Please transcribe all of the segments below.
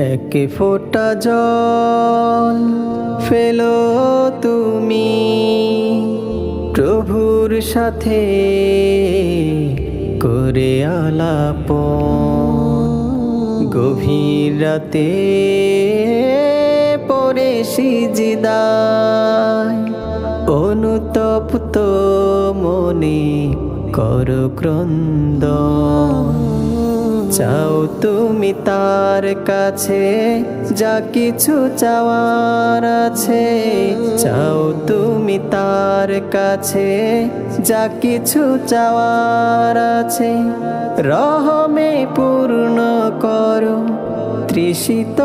এক ফোঁটা জল ফেলো তুমি প্রভুর সাথে করে আলাপ গভীর রাতে পরে সিজিদায় অনুতপ্ত মনে কর ক্রন্দ চাও তুমি তার কাছে, যা কিছু চাওয়ার আছে। চাও তুমি তার কাছে, যা কিছু চাওয়ার আছে। রহমে পূর্ণ করো, তৃষিত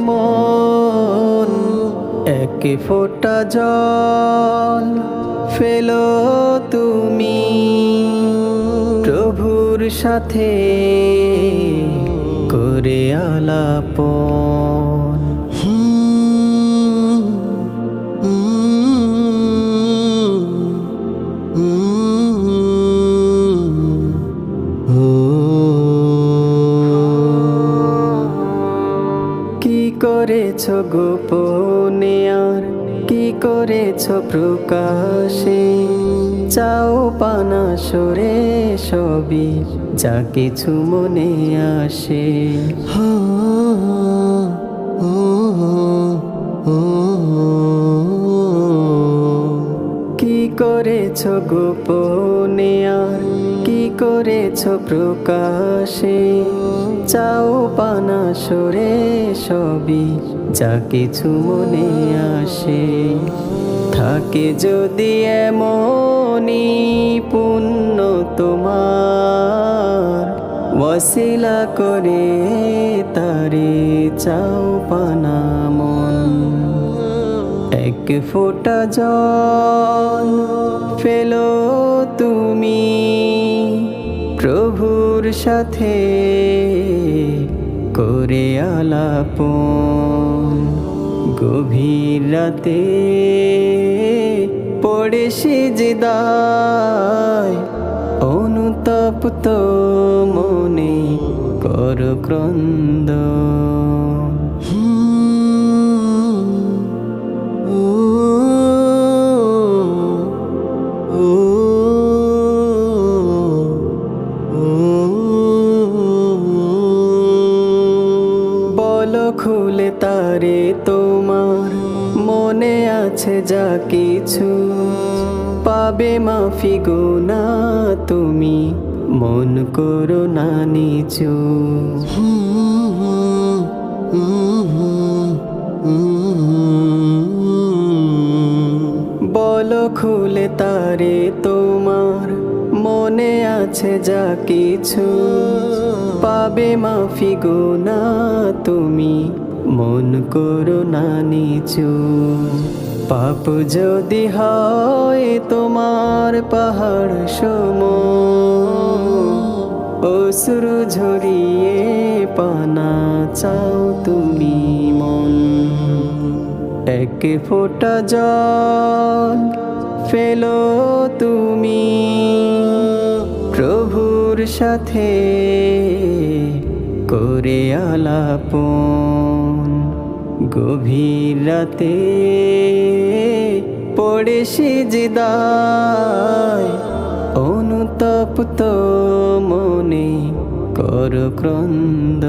মন। এক ফোটা জল ফেলো তুমি। প্রভুর সাথে করে আলাপন। কি করেছ গোপনে আর কি করেছ প্রকাশে? চাও পানা সরে সবই যা কিছু মনে আসে। কি করেছ গোপনে আর? কি করেছ প্রকাশে? চাও পানা সরে সবই যা কিছু মনে আসে। থাকে যদি এমনই পুণ্য তোমার। ওয়াসিলা করে তারে চাও পানা মন। এক ফোঁটা জল ফেলো তুমি প্রভুর সাথে করে আলাপন। গভীর পড়ে সিজদায় অনুতপ্ত মনে কর ক্রন্দ। বলো খুলে তারে তোমার। মনে আছে যা কিছু। পাবে মাফি গোনা তুমি। মন করো না নিচু। বলো খুলে তারে তোমার। মনে আছে যা কিছু। পাবে মাফি গোনা তুমি। মন করো না নিচু। পাপ যদি হয় তোমার পাহাড় সম। অশ্রু ঝরিয়ে পানা চাও তুমি মন। এক ফোটা জল ফেলো তুমি প্রভুর সাথে করে আলাপন। গভীর রাতে পড়ে সিজদায় অনুতপ্ত মনে কর ক্রন্দ